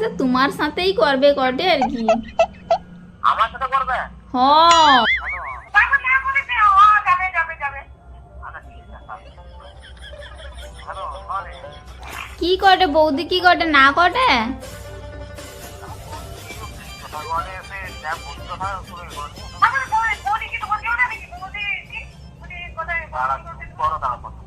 সে তোমার সাথেই করবে কটে আর কি আমার সাথে করবে হ হ্যালো না বলে যাবে যাবে যাবে আচ্ছা ঠিক আছে হ্যালো আরে কি কটে বৌদি কি কটে না কটে কথা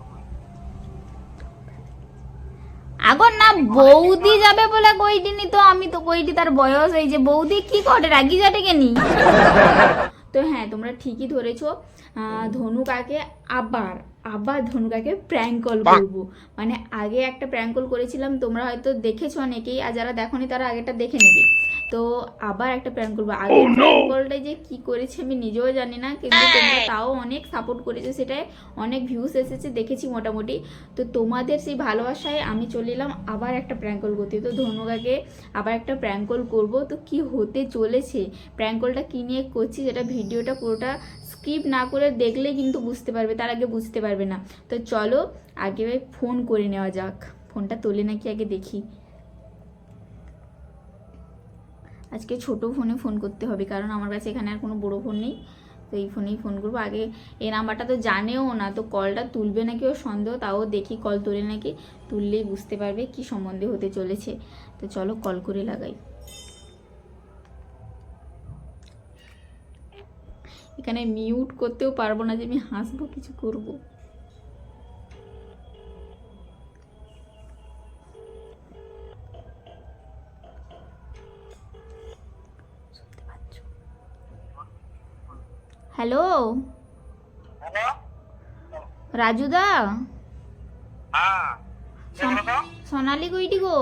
বৌদি যাবে বলে কইদিনি তো, আমি তো কইটি তার বয়স, এই যে বৌদি কি করে, রাগি যাটে কেনি তো হ্যাঁ তোমরা ঠিকই ধরেছো। ধনু কাকে আবার আবার ধনু কাকে প্র্যাঙ্ক কল করব। মানে আগে একটা প্র্যাঙ্ক কল করেছিলাম তোমরা হয়তো দেখেছ অনেকেই আর যারা দেখোনি তারা আগেটা দেখে নেবে। তো আবার একটা প্র্যাঙ্ক করব। আগের প্র্যাঙ্ক কলটাই যে কি করেছে আমি নিজেও জানি না কিন্তু তোমরা তাও অনেক সাপোর্ট করেছে সেটাই অনেক ভিউস এসেছে দেখেছি মোটামুটি। তো তোমাদের সেই ভালোবাসায় আমি চলে এলাম আবার একটা প্র্যাঙ্ক কল করতে। তো ধনুকাকে আবার একটা প্র্যাঙ্ক কল করব। তো কি হতে চলেছে? প্র্যাঙ্ক কলটা কী নিয়ে করছি? সেটা ভিডিওটা পুরোটা স্কিপ না করে দেখলে কিন্তু বুঝতে পারবে, তার আগে বুঝতে পারবে না। তো চলো, আগে ফোন করে নেওয়া যাক। ফোনটা তোলে নাকি আগে দেখি। আজকে ছোট ফোনে ফোন করতে হবে, কারণ আমার কাছে এখানে আর কোনো বড় ফোন নেই। তো এই ফোনেই ফোন করব। আগে এই নাম্বারটা তো জানেও না, তো কলটা তুলবে নাকি ওর সন্দেহ? তাও দেখি কল তোলে নাকি। তুললেই বুঝতে পারবে কি সম্বন্ধে হতে চলেছে। তো চলো কল করে লাগাই। এখানে মিউট করতেও পারব না যে আমি হাসবো কিছু করব। হ্যালো রাজুদা? হ্যাঁ সোনালি কইটি গো?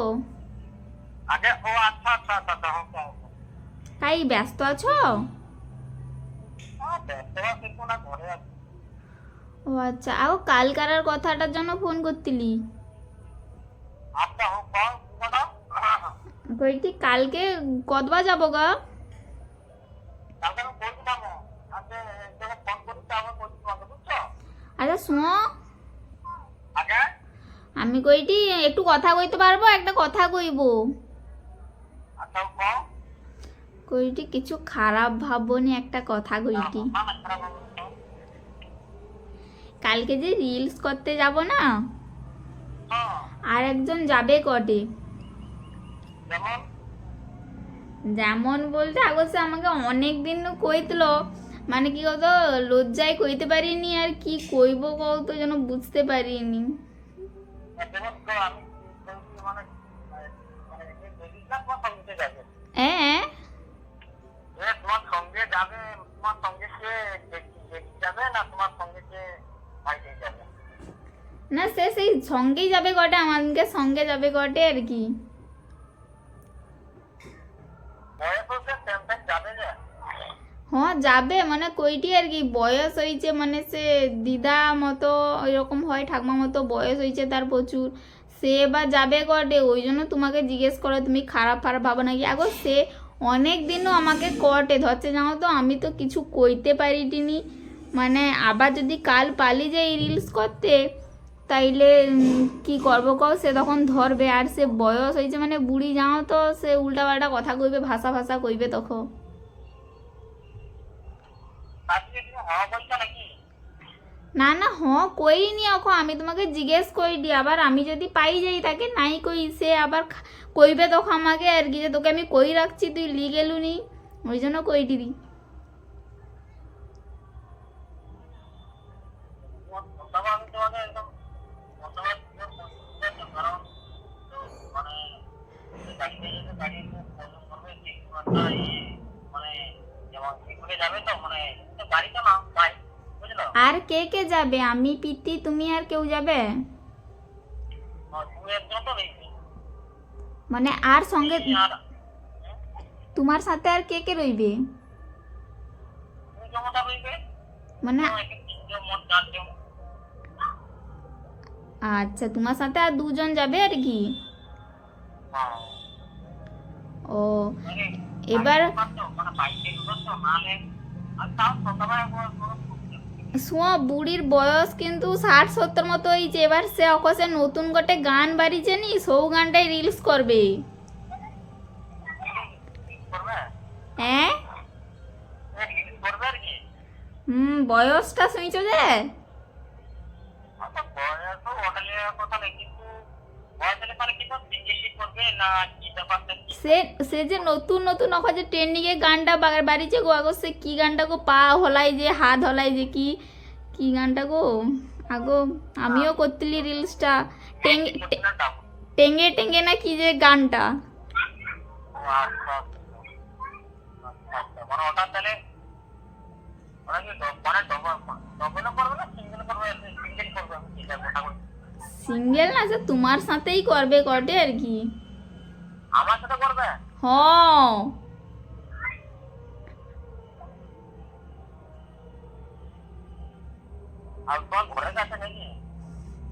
আগে ও আচ্ছা আচ্ছা আচ্ছা আচ্ছা হ্যাঁ, হ্যাঁ, তাই ব্যস্ত আছো হ্যাঁ, ব্যস্ত আছি তো না, ঘরে আছি। ও আচ্ছা আও কালকার কথাটার জন্য ফোন করতিলি? কইটি কালকে কতবা যাব গা? আচ্ছা শুনো? আমি কইটি একটু কথা কইতে পারব একটা কথা কইব আচ্ছা, কইটি কিছু খারাপ ভাবনি একটা কথা কইটি। কালকে যে রিলস করতে যাব না আর একজন যাবে কটে যেমন? বলতে আগসে আমাকে অনেক দিন কইতলো মানে কি কত লজ্জায় কইতে পারিনি আর কি কইব কও তো যেন বুঝতে পারিনি যাবে তোমার সঙ্গে দেখি যাবে না তোমার সঙ্গে সে বাইরে যাবে। না সে সেই সঙ্গেই যাবে কটে আমাকে সঙ্গে যাবে কটে আর কি। হ্যাঁ যাবে মানে কইটি আর কি বয়স হয়েছে মানে সে দিদা মতো এরকম হয় ঠাকমা মতো বয়স হয়েছে তার প্রচুর। সে বা যাবে কটে ওই জন্য তোমাকে জিজ্ঞেস করো তুমি খারাপ খারাপ ভাবো নাকি? আগো সে অনেক দিনও আমাকে কটে। ধরছে জানো তো, আমি তো কিছু কইতে পারিনি মানে আবার যদি কাল পালি যাই রিলস করতে, তাইলে কি করব কও? সে তখন ধরবে। আর সে বয়স হয়েছে মানে বুড়ি যাও তো, সে উল্টাপাল্টা কথা কইবে, ভাষা ভাষা কইবে তখন তাকে তুমি হওয়া বলছো নাকি না না হ কইনি অখ আমি তোমাকে জিজ্ঞেস করি আবার আমি যদি পাই যাই তাকে, নাই কই, সে আবার কইবে তখন আমাকে, আর কি যে তোকে আমি কই রাখছি, তুই লি গেলুনি ওই জন্য কই দি। তো মানে যেমন যাবে তো মানে তো গাড়ি তো না বুঝলো আর কে কে যাবে? আমি পিতি তুমি আর কেউ যাবে? নেই মানে আর সঙ্গে তোমার সাথে আর কে কে রইবে? মানে আচ্ছা তোমার সাথে আর দুজন যাবে আর কি? হ্যাঁ। ও মানে এবার সুঁ বুড়ির বয়স কিন্তু ষাট সত্তর মতো হয়েছে এবার সে অকসে নতুন গটে গান বাড়িছে নি সৌ গানটাই রিলস করবে। হ্যাঁ? হুম বয়সটা শুনছো যে? বয়স সে সে যে নতুন নতুন অখ যে ট্রেন্ডিংয়ে গানটা বাগার বাড়িছে গো আগো সে কি গানটা গো? পা হলাই যে হাত হলাই যে কি কি গানটা গো? আগো আমিও করতিলি রিলসটা টেঙ্গে টে- টেঙ্গে টেঙ্গে না কি যে গানটা? মানে সিঙ্গেল না সে তোমার সাথেই করবে কটে আর কি। আমার সাথে করবে? হ আর তোমার ঘরের কাছে নাকি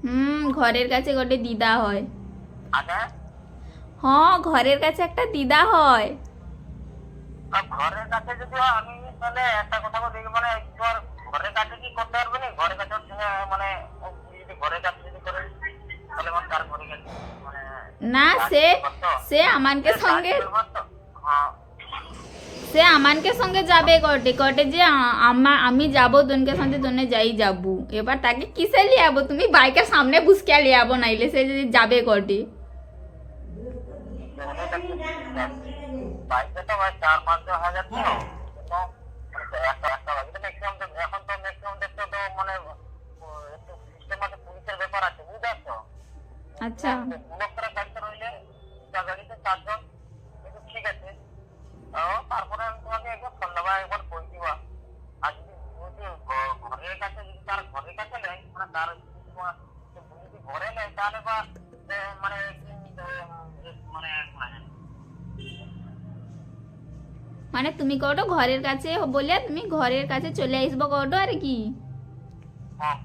হুম ঘরের কাছে গটে দিদা হয়। আচ্ছা? হ ঘরের কাছে একটা দিদা হয়। আর ঘরের কাছে যদি আমি তাহলে একটা কথা বলি মানে ঘরের কাছে কি করতে পারবে না ঘরের কাছে ওর সঙ্গে মানে ও যদি ঘরের কাছে যদি করে তাহলে আমার তার ঘরে গেলে মানে না সে। সে আমানকে সঙ্গে সে আমানকে সঙ্গে যাবে কটে কটে যে আমা আমি যাব তোনকে সাথে তোনে যাই যাব। এবার তাকে কিসে লিয়াবো তুমি বাইকের সামনে বুসকে লিয়াবো নাইলে সে যদি যাবে কটে বাইকে তো ভাই চার পাঁচ হাজার ছিল কিন্তু একটা একটা বাইকে ম্যাক্সিমাম এখন তো ম্যাক্সিমাম দেখতে তো মানে ও, একটু সিস্টেম আছে পুলিশের ব্যাপার আছে বুঝতে পারছ আচ্ছা লোকরা গাড়িতে রইলে যা গাড়িতে চারজন কিন্তু ঠিক আছে ও, তারপরে আমি তোমাকে একবার সন্ধ্যাবেলা একবার বই দিবা আর যদি যদি ঘ- ঘরের কাছে যদি তার ঘরের কাছে নেয় মানে তার যদি তোমার যদি ঘরে নেয় তাহলে বা মানে মানে মানে তুমি কটো ঘরের কাছে বলে তুমি ঘরের কাছে চলে আসব কটো আর কি? হ্যাঁ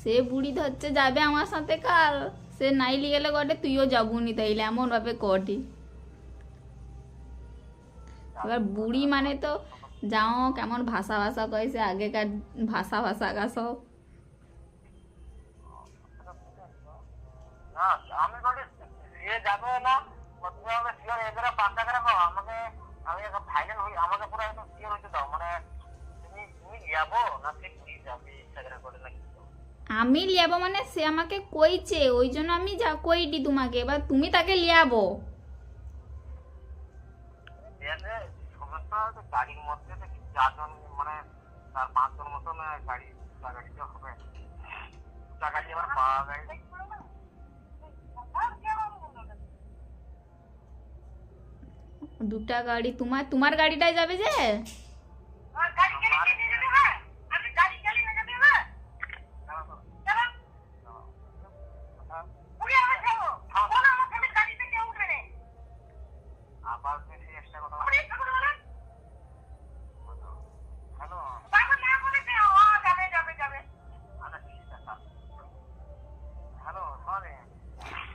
সে বুড়ি ধরছে যাবে আমার সাথে কাল। সে নাই গেলে কটে তুইও যাবুনি তাইলে এমন ভাবে কটে। এবার বুড়ি মানে তো যাও কেমন ভাষা ভাষা কয়েছে আগেকার ভাষা ভাষা গা সব। আমি বলি যাবে না পাঁচটা করে পাবো আমাকে আমি এখন ফাইনাল হই আমাকে পুরো একদম শিওর হইতে দাও মানে তুমি তুমি যাব না যাবে ইচ্ছা করে নাকি? আমি লিয়াবো মানে সে আমাকে কইছে ওই জন্য আমি যা কইটি তোমাকে এবার তুমি তাকে লিয়াবো। গাড়ির মধ্যে তো চারজন মানে তার পাঁচজন মতন গাড়ি গাড়িতে হবে। গাড়ি আবার পাওয়া গাড়ি দুটা গাড়ি তোমার তোমার গাড়িটায় যাবে যে?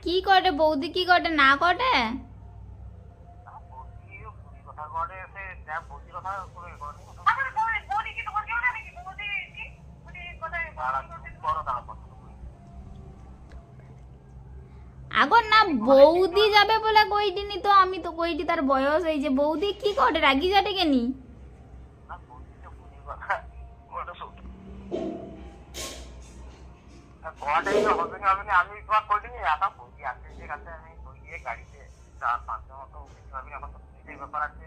কি করে বৌদি কি করে না করে বলছি বুড়ি কথা করে সে যা বুড়ি কথা করে করে তারা বড় তারা পছন্দ করে আগর না বৌদি যাবে বলে কইটিনি তো আমি তো কইটি তার বয়স এই যে বৌদি কি করে রাগি যাটে কেনি? আমি তোমার একা বলছি যে কাছে আমি গাড়িতে চার পাঁচজন মতো ভাবি এখন পুলিশের ব্যাপার আছে।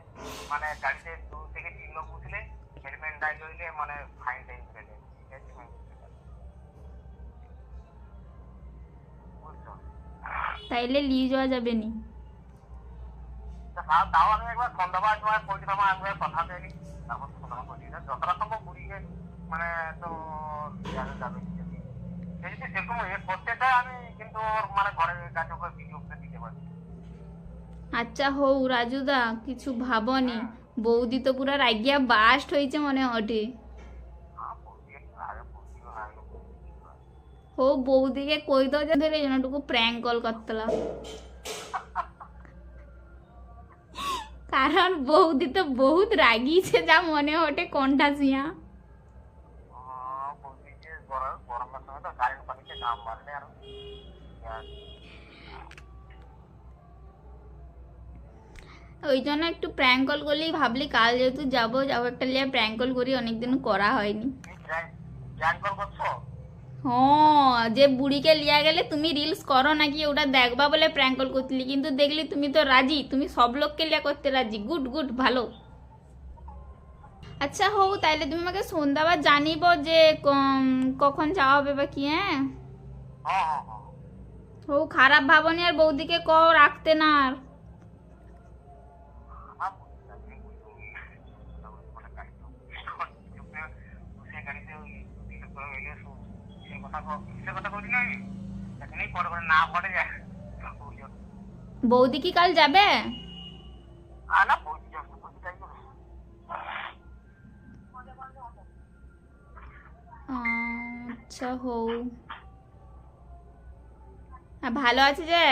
মানে গাড়িতে দু থেকে তিন লোক উঠলে হেলমেট নাই রইলে মানে ফাইন টাইন ফেলে ঠিক আছে? তাইলে যাওয়া যাবে নি। তাও- আমি একবার তোমার বলছি তোমার আমি কথা বলি তারপর বলছি না যতটা সম্ভব বুড়িকে মানে তো যাবে যাবে যদি সেরকম করতে আমি কিন্তু ওর মানে ঘরের কাছে ভিডিও আচ্ছা হৌ রাজুদা কিছু ভাবনি। বৌদি তো পুরো রাগিয়া বাস্ট হয়েছে মনে হটে হ্যাঁ হো বৌদিকে কই দাও যে ধরে জনটুকু প্র্যাঙ্ক কল করতলা। কারণ বৌদি তো বহুত রাগিছে যা মনে হটে কোনটা সিয়া ওই জন্য একটু প্র্যাঙ্ক কল করলেই ভাবলি কাল যেহেতু যাব যাব একটা লিয়ে প্র্যাঙ্ক কল করি অনেকদিন করা হয়নি। হ্যাঁ যে বুড়িকে লিয়া গেলে তুমি রিলস করো নাকি ওটা দেখবা বলে প্র্যাঙ্ক কল করছিলি কিন্তু দেখলি তুমি তো রাজি তুমি সব লোককে লিয়া করতে রাজি গুড গুড ভালো। আচ্ছা হও তাইলে তুমি আমাকে সন্ধ্যাবার জানিব যে কখন যাওয়া হবে বা কি হ্যাঁ? হ্যাঁ হ্যাঁ হ্যাঁ। হো খারাপ ভাবনি আর বৌদিকে ক রাখতে না আর আমার বুঝতে পারছি, ওই- ওই মানে গাড়িতে চুপে সে বৌদি কি কাল যাবে? আচ্ছা ভালো আছে যে?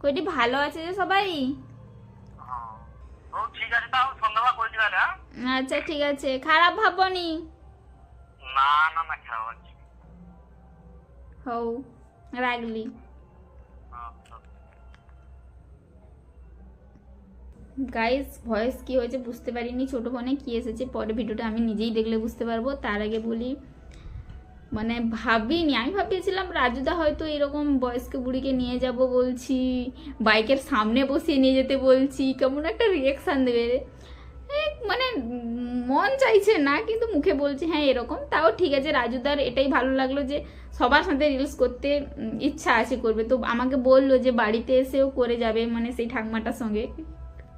কইটি ভালো আছে যে সবাই? হ্যাঁ। ঠিক আছে, তাও সন্ধ্যাবেলা করে দিবে আচ্ছা ঠিক আছে। খারাপ ভাবনি না? না না খারাপ হচ্ছে হও আচ্ছা। গাইস ভয়েস কি হয়েছে বুঝতে পারিনি। ছোট ফোনে কি এসেছে? পরে ভিডিওটা আমি নিজেই দেখলে বুঝতে পারব। তার আগে বলি মানে ভাবিনি। আমি ভাবিয়েছিলাম রাজুদা হয়তো এরকম বয়স্ক বুড়িকে নিয়ে যাব বলছি বাইকের সামনে বসিয়ে নিয়ে যেতে বলছি। কেমন একটা রিয়েকশান দেবে মানে মন চাইছে না, কিন্তু মুখে বলছে হ্যাঁ এরকম। তাও ঠিক আছে, রাজুদার এটাই ভালো লাগল যে সবার সাথে রিলস করতে ইচ্ছা আছে করবে। তো আমাকে বলল যে বাড়িতে এসেও করে যাবে মানে সেই ঠাকমাটার সঙ্গে।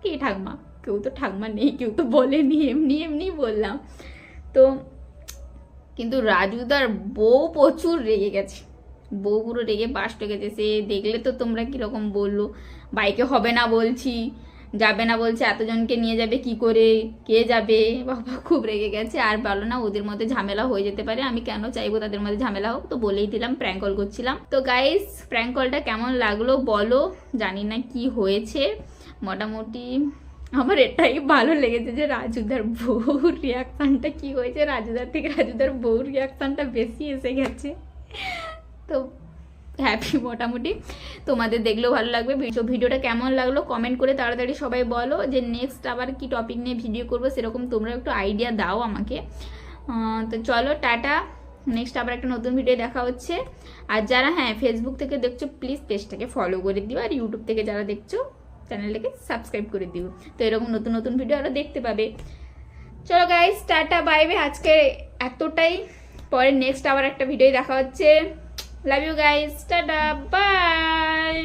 কে ঠাকমা? কেউ তো ঠাকমা নেই, কেউ তো বলেনি, এমনি এমনি বললাম। তো কিন্তু রাজুদার বউ প্রচুর রেগে গেছে। বউ পুরো রেগে বাস্ট গেছে সে দেখলে তো তোমরা কীরকম বলল, বাইকে হবে না বলছি। যাবে না বলছে, এতজনকে নিয়ে যাবে, কি করে, কে যাবে? বাবা, খুব রেগে গেছে। আর বলো না, ওদের মধ্যে ঝামেলা হয়ে যেতে পারে। আমি কেন চাইব তাদের মধ্যে ঝামেলা হোক? তো বলেই দিলাম প্র্যাঙ্ক কল করছিলাম। তো গাইস প্র্যাঙ্ক কলটা কেমন লাগল বলো? জানি না কি হয়েছে। মোটামুটি আমার এটাই ভালো লেগেছে যে রাজুদার বউর রিয়াকশানটা কি হয়েছে? রাজুদার থেকে রাজুদার বউর রিয়াকশানটা বেশি এসে গেছে। তো হ্যাপি মোটামুটি। তোমাদের দেখলেও ভালো লাগবে। ভিডিও ভিডিওটা কেমন লাগল কমেন্ট করে তাড়াতাড়ি সবাই বলো যে নেক্সট আবার কি টপিক নিয়ে ভিডিও করব সেরকম তোমরা একটু আইডিয়া দাও আমাকে। তো চলো, টাটা। নেক্সট আবার একটা নতুন ভিডিও দেখা হচ্ছে। আর যারা হ্যাঁ ফেসবুক থেকে দেখছ প্লিজ পেজটাকে ফলো করে দিও। আর ইউটিউব থেকে যারা দেখছ চ্যানেলটাকে সাবস্ক্রাইব করে দিও। তো এরকম নতুন নতুন ভিডিও আরও দেখতে পাবে। চলো গাইস টাটা বাইবে আজকে এতটাই। পরে নেক্সট আবার একটা ভিডিও দেখা হচ্ছে। Love you guys tata bye